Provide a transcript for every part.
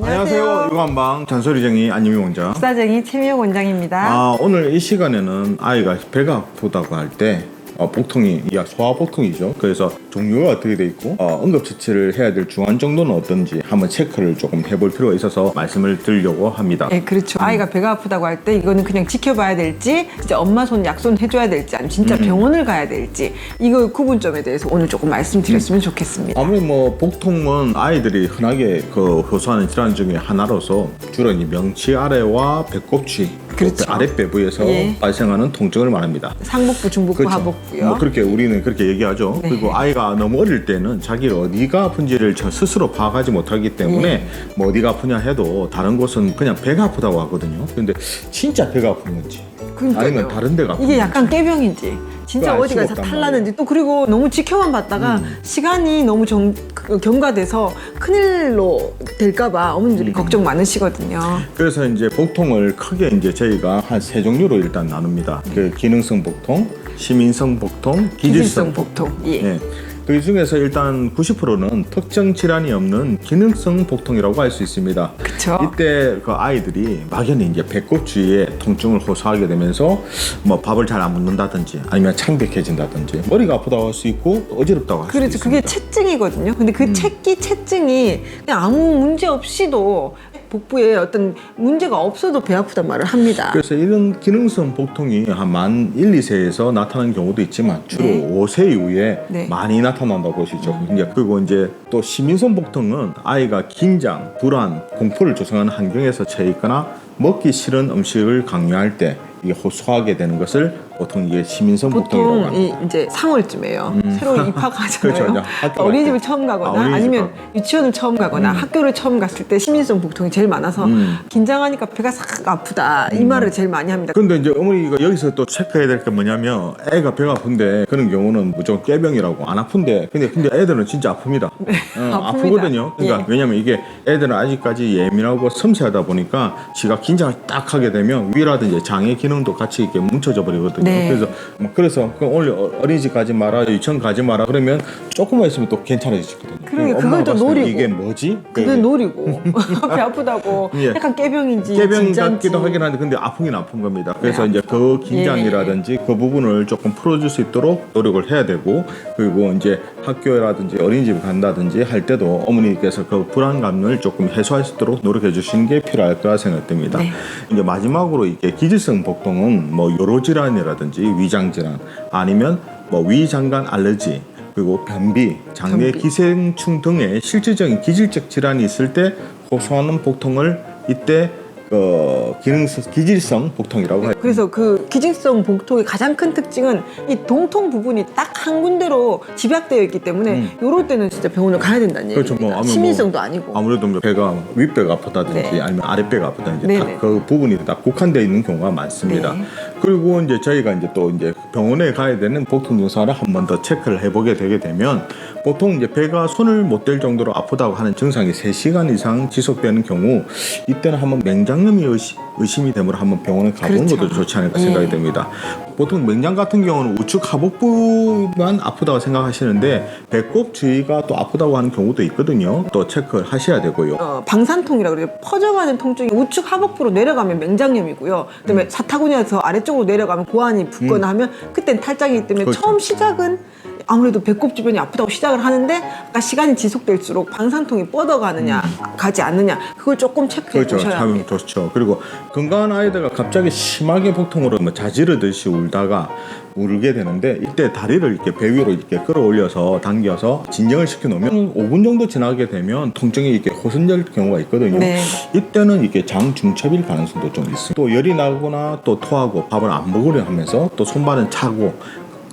안녕하세요. 유관방 잔소리쟁이 안유미 원장. 식사쟁이 최미영 원장입니다. 아, 오늘 이 시간에는 아이가 배가 아프다고 할 때 어, 복통이 이 소아복통이죠. 그래서 종류가 어떻게 돼 있고 어, 응급 처치를 해야 될 중한 정도는 어떤지 한번 체크를 조금 해볼 필요가 있어서 말씀을 드리려고 합니다. 네, 그렇죠. 아이가 배가 아프다고 할 때 이거는 그냥 지켜봐야 될지, 진짜 엄마 손 약손 해줘야 될지, 아니면 진짜 음. 병원을 가야 될지, 이거 구분점에 대해서 오늘 조금 말씀드렸으면 좋겠습니다. 아무리 뭐 복통은 아이들이 흔하게 그 호소하는 질환 중에 하나로서 주로 이 명치 아래와 배꼽치 그렇죠. 그 아랫배 부에서 예. 발생하는 통증을 말합니다. 상복부, 중복부, 하복부 요. 뭐 그렇게 우리는 그렇게 얘기하죠. 네. 그리고 아이가 너무 어릴 때는 자기를 어디가 아픈지를 저 스스로 파악하지 못하기 때문에 네. 뭐 어디가 아프냐 해도 다른 곳은 그냥 배가 아프다고 하거든요. 근데 진짜 배가 아픈 건지 그러니까요. 아니면 다른 데가 아픈 이게 건지. 약간 깨병인지 진짜 알 어디가 수가 없단 탈나는지 또 그리고 너무 지켜만 봤다가 음. 시간이 너무 정, 그, 경과돼서 큰일로 될까봐 어머님들이 음. 걱정 많으시거든요. 그래서 이제 복통을 크게 이제 저희가 한 세 종류로 일단 나눕니다. 그 기능성 복통, 시민성 복통, 기질성 기질성 복통. 예. 예. 그 중에서 일단 90%는 특정 질환이 없는 기능성 복통이라고 할 수 있습니다. 그쵸. 이때 그 아이들이 막연히 이제 배꼽 주위에 통증을 호소하게 되면서 뭐 밥을 잘 안 먹는다든지 아니면 창백해진다든지 머리가 아프다고 할 수 있고 또 어지럽다고 할수 그렇죠. 있습니다. 그게 채증이거든요. 근데 음. 그 채기 채증이 그냥 아무 문제 없이도 복부에 어떤 문제가 없어도 배 아프단 말을 합니다. 그래서 이런 기능성 복통이 한만 1, 2세에서 나타나는 경우도 있지만 주로 네. 5세 이후에 네. 많이 나타난다고 보시죠. 이제 그리고 이제 또 시민성 복통은 아이가 긴장, 불안, 공포를 조성하는 환경에서 처해 있거나 먹기 싫은 음식을 강요할 때 이게 호소하게 되는 것을 보통 이게 시민성 복통이라고 보통 합니다. 이, 이제 3월쯤에요. 새로 입학하잖아요. 그렇죠. 이제 학교 갈 어린이집을 때. 처음 가거나 아, 아, 어린이집 니면 가고. 유치원을 처음 가거나 학교를 처음 갔을 때 시민성 복통이 제일 많아서 음. 긴장하니까 배가 싹 아프다 이 말을 제일 많이 합니다. 근데 이제 어머니가 여기서 또 체크해야 될 게 뭐냐면 애가 배가 아픈데 그런 경우는 무조건 깨병이라고 안 아픈데 근데 근데 애들은 진짜 아픕니다. 어, 네, 아픕니다. 아프거든요. 그러니까 예. 왜냐면 이게 애들은 아직까지 예민하고 섬세하다 보니까 지가 긴장을 딱 하게 되면 위라든지 장의 기능도 같이 이렇게 뭉쳐져 버리거든요. 네. 그래서 뭐 그래서 오늘 어- 어린이집 가지 마라, 유치원 가지 마라 그러면 조금만 있으면 또 괜찮아지거든요. 그러니까 그걸 또 노리고. 이게 뭐지? 그게 노리고 배 아프다고 예. 약간 깨병인지 깨병. 같기도 하긴 한데 근데 아프긴 아픈 겁니다. 그래서 네, 이제 그 긴장이라든지 그 부분을 조금 풀어줄 수 있도록 노력을 해야 되고 그리고 이제 학교라든지 어린이집 간다든지 할 때도 어머니께서 그 불안감을 조금 해소할 수 있도록 노력해 주시는 게 필요할 거라 생각됩니다. 네. 이제 마지막으로 이게 기질성 복통은 뭐 요로 질환이라 든지 위장 질환 아니면 뭐 위장관 알러지 그리고 변비, 장내 변비. 기생충 등의 실질적인 기질적 질환이 있을 때 호소하는 복통을 이때 어, 기능성 기질성 복통이라고 해요. 그래서 그 기질성 복통의 가장 큰 특징은 이 동통 부분이 딱 한 군데로 집약되어 있기 때문에 음. 요럴 때는 진짜 병원을 가야 된다는 그렇죠. 얘기입니다. 뭐 시민성도 아니고. 아무래도 뭐 배가 윗배가 아프다든지 네. 아니면 아랫배가 아프다든지 그 부분이 딱 국한되어 있는 경우가 많습니다. 네. 그리고 이제 저희가 이제 또 이제 병원에 가야 되는 복통 증상을 한 번 더 체크를 해보게 되게 되면 보통 이제 배가 손을 못 댈 정도로 아프다고 하는 증상이 3시간 이상 지속되는 경우 이때는 한번 맹장염이 의심, 의심 이 되므로 한번 병원에 가보는 그렇죠. 것도 좋지 않을까 예. 생각이 됩니다. 보통 맹장 같은 경우는 우측 하복부만 아프다고 생각하시는데 배꼽 주위가 또 아프다고 하는 경우도 있거든요. 또 체크를 하셔야 되고요. 어, 방산통이라고 그래요. 퍼져가는 통증이 우측 하복부로 내려가면 맹장염이고요. 그다음에 음. 사타구니에서 아래 쪽으로 내려가면 고환이 붓거나 하면 그땐 탈장이기 때문에 그렇죠. 처음 시작은 아무래도 배꼽 주변이 아프다고 시작을 하는데 아까 시간이 지속될수록 방산통이 뻗어가느냐 가지 않느냐 그걸 조금 체크해 음. 그렇죠. 보셔야 참 합니다. 좋죠. 그리고 건강한 아이들가 갑자기 심하게 복통으로 뭐 자지르듯이 울다가 울게 되는데 이때 다리를 이렇게 배 위로 이렇게 끌어올려서 당겨서 진정을 시켜 놓으면 5분 정도 지나게 되면 통증이 이렇게 호전될 경우가 있거든요. 네. 이때는 이게 장중첩일 가능성도 좀 있어요. 또 열이 나거나 또 토하고 밥을 안 먹으려 하면서 또 손발은 차고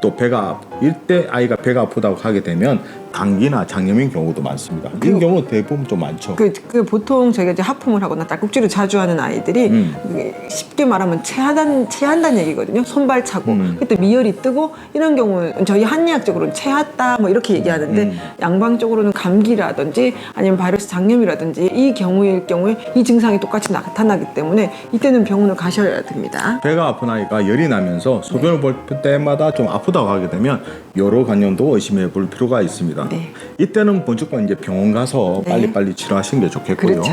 또 배가 이때 아이가 배가 아프다고 하게 되면 감기나 장염인 경우도 많습니다. 이런 그리고- 경우 대부분 좀 많죠. 그, 그 보통 저희가 이제 하품을 하거나 딸꾹질을 자주 하는 아이들이 음. 그게 쉽게 말하면 체하단 체한다는 얘기거든요. 손발 차고 음. 그때 미열이 뜨고 이런 경우는 저희 한의학적으로는 체했다 뭐 이렇게 얘기하는데 음. 양방적으로는 감기라든지 아니면 바이러스 장염이라든지 이 경우일 경우에 이 증상이 똑같이 나타나기 때문에 이때는 병원을 가셔야 됩니다. 배가 아픈 아이가 열이 나면서 소변을 볼 때마다 좀 아프다고 하게 되면 여러 간염도 의심해 볼 필요가 있습니다. 네. 이때는 무조건 이제 병원 가서 네. 빨리빨리 치료하시는 게 좋겠고요. 그렇죠.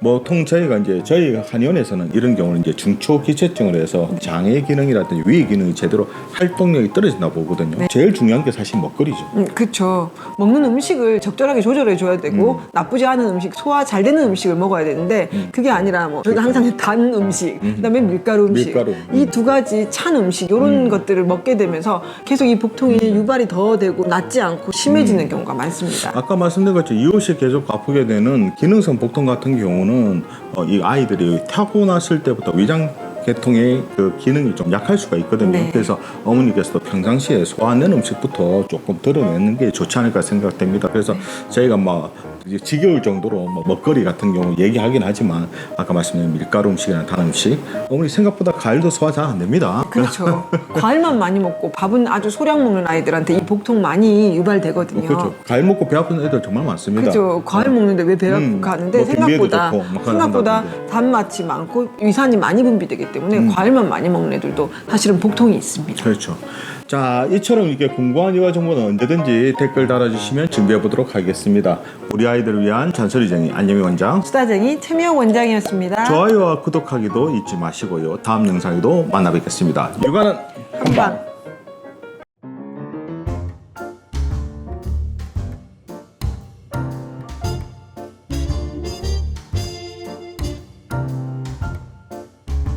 보통 저희가 이제 저희 한의원에서는 이런 경우는 이제 중초 기체증을 해서 장의 기능이라든지 위 기능이 제대로 활동력이 떨어진다 보거든요. 네. 제일 중요한 게 사실 먹거리죠. 음, 그렇죠. 먹는 음식을 적절하게 조절해 줘야 되고 나쁘지 않은 음식, 소화 잘 되는 음식을 먹어야 되는데 그게 아니라 뭐 저희가 항상 단 음식, 그다음에 밀가루 음식, 밀가루. 이두 가지 찬 음식 이런 것들을 먹게 되면서 계속 이 복통이 유발이 더 되고 낫지 않고 심해지는 경우가 많습니다. 아까 말씀드린 것처럼 이웃이 계속 아프게 되는 기능성 복통 같은 경우는 어, 이 아이들이 타고났을 때부터 위장 계통의 그 기능이 좀 약할 수가 있거든요. 네. 그래서 어머니께서도 평상시에 소화하는 음식부터 조금 덜어내는 게 좋지 않을까 생각됩니다. 그래서 저희가 막 이제 지겨울 정도로 뭐 먹거리 같은 경우 얘기하긴 하지만 아까 말씀드린 밀가루 음식이나 단 음식 어머니 생각보다 과일도 소화 잘 안 됩니다. 그렇죠. 과일만 많이 먹고 밥은 아주 소량 먹는 아이들한테 이 복통 많이 유발되거든요. 그렇죠. 과일 먹고 배 아픈 애들 정말 많습니다. 그죠. 과일 먹는데 왜 배가 음, 가는데 뭐 생각보다 좋고 뭐 생각보다. 단맛이 많고 위산이 많이 분비되기 때문에 음. 과일만 많이 먹는 애들도 사실은 복통이 있습니다. 그렇죠. 자, 이처럼 이렇게 궁금한 이와 정보는 언제든지 댓글 달아주시면 준비해 보도록 하겠습니다. 우리 아이들을 위한 잔소리쟁이 안녕히 원장. 수다쟁이 최미영 원장이었습니다. 좋아요와 구독하기도 잊지 마시고요. 다음 영상에도 만나 뵙겠습니다. 육아는 한방.